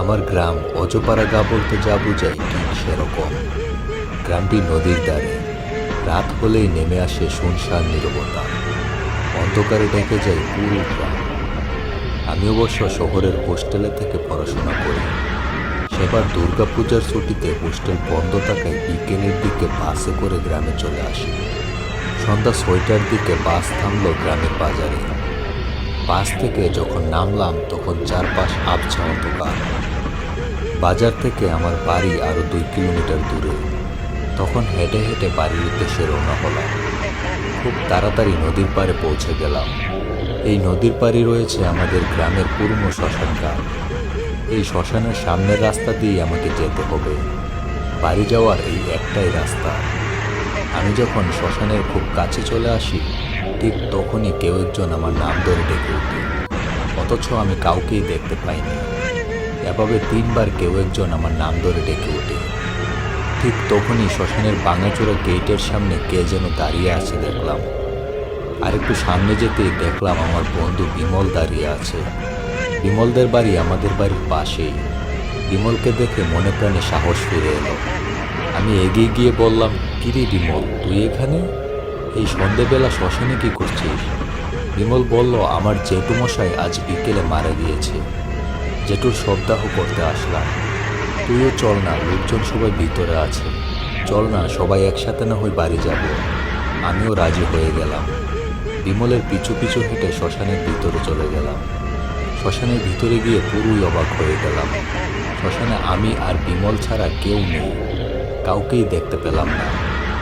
আমার গ্রাম অজপাড়া গা বলতে যা বোঝায় ঠিক সেরকম। গ্রামটি নদীর ধারে। রাত হলেই নেমে আসে শুনশান নীরবতা। অন্ধকারে ডেকে যায় পুরো গ্রাম। আমি অবশ্য শহরের হোস্টেলে থেকে পড়াশোনা করি। সেবার দুর্গাপূজার ছুটিতে হোস্টেল বন্ধ থাকায় বিকেলের দিকে বাসে করে গ্রামে চলে আসি। সন্ধ্যা ছয়টার দিকে বাস থামল গ্রামের বাজারে। বাস থেকে যখন নামলাম, তখন চারপাশ আবছা অন্ধকার। বাজার থেকে আমার বাড়ি আরও দুই কিলোমিটার দূরে। তখন হেঁটে হেঁটে বাড়ির উদ্দেশ্যে রওনা হলাম। খুব তাড়াতাড়ি নদীর পাড়ে পৌঁছে গেলাম। এই নদীর পাড়ে রয়েছে আমাদের গ্রামের পুরনো শ্মশান ঘাট। এই শ্মশানের সামনের রাস্তা দিয়ে আমাকে যেতে হবে। বাড়ি যাওয়ার এই একটাই রাস্তা। আমি যখন শ্মশানের খুব কাছে চলে আসি, ঠিক তখনই কেউ একজন আমার নাম ধরে ডেকে উঠে অথচ আমি কাউকেই দেখতে পাইনি। এভাবে তিনবার কেউ একজন আমার নাম ধরে ডেকে ওঠে। ঠিক তখনই শ্মশানের বাঙাচোরা গেটের সামনে কে যেন দাঁড়িয়ে আছে দেখলাম। আর একটু সামনে যেতেই দেখলাম আমার বন্ধু বিমল দাঁড়িয়ে আছে। বিমলদের বাড়ি আমাদের বাড়ির পাশেই। বিমলকে দেখে মনে প্রাণে সাহস ফিরে এলো। আমি এগিয়ে গিয়ে বললাম, কিরে বিমল, তুই এখানে? এই সন্ধেবেলা শ্মশানে কি করছিস? বিমল বলল, আমার জেঠু মশাই আজ বিকেলে মারা গিয়েছে। জেঠুর সপ্তাহ করতে আসলাম। তুইও চল না, লোকজন সবাই ভিতরে আছে। চল না, সবাই একসাথে না হয়ে বাড়ি যাব। আমিও রাজি হয়ে গেলাম। বিমলের পিছু পিছু হেঁটে শ্মশানের ভিতরে চলে গেলাম। শ্মশানের ভিতরে গিয়ে পুরোই অবাক হয়ে গেলাম। শ্মশানে আমি আর বিমল ছাড়া কেউ নেই। কাউকেই দেখতে পেলাম না।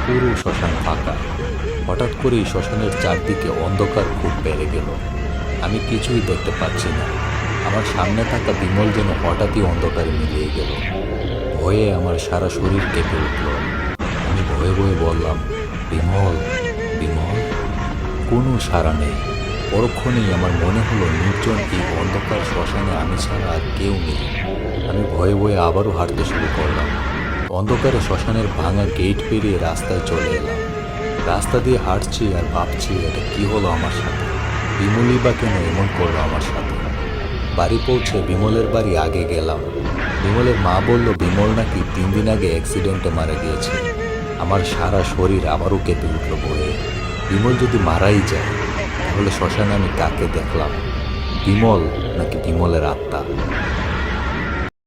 পুরো শ্মশান ফাঁকা। হঠাৎ করেই শ্মশানের চারদিকে অন্ধকার খুব বেড়ে গেল। আমি কিছুই দেখতে পাচ্ছি না। আমার সামনে থাকা বিমল যেন হঠাৎই অন্ধকারে মিলিয়ে গেল। ভয়ে আমার সারা শরীর কেঁপে উঠল। আমি ভয়ে ভয়ে বললাম, বিমল বিমল, কোনো সারা নেই। পরক্ষণেই আমার মনে হলো নির্জন এই অন্ধকার শ্মশানে আমি ছাড়া আর কেউ নেই। আমি ভয়ে ভয়ে আবারও হাঁটতে শুরু করলাম। অন্ধকারে শ্মশানের ভাঙা গেট পেরিয়ে রাস্তায় চলে এলাম। রাস্তা দিয়ে হাঁটছি আর ভাবছি, এটা কী হলো আমার সাথে? বিমলই বা কেন এমন করল আমার সাথে? বাড়ি পৌঁছে বিমলের বাড়ি আগে গেলাম। বিমলের মা বলল, বিমল নাকি তিন দিন আগে অ্যাক্সিডেন্টে মারা গিয়েছে। আমার সারা শরীর আবারও কেঁপে উঠল বয়ে বিমল যদি মারাই যায়, তাহলে শ্মশানে আমি কাকে দেখলাম? বিমল নাকি বিমলের আত্মা?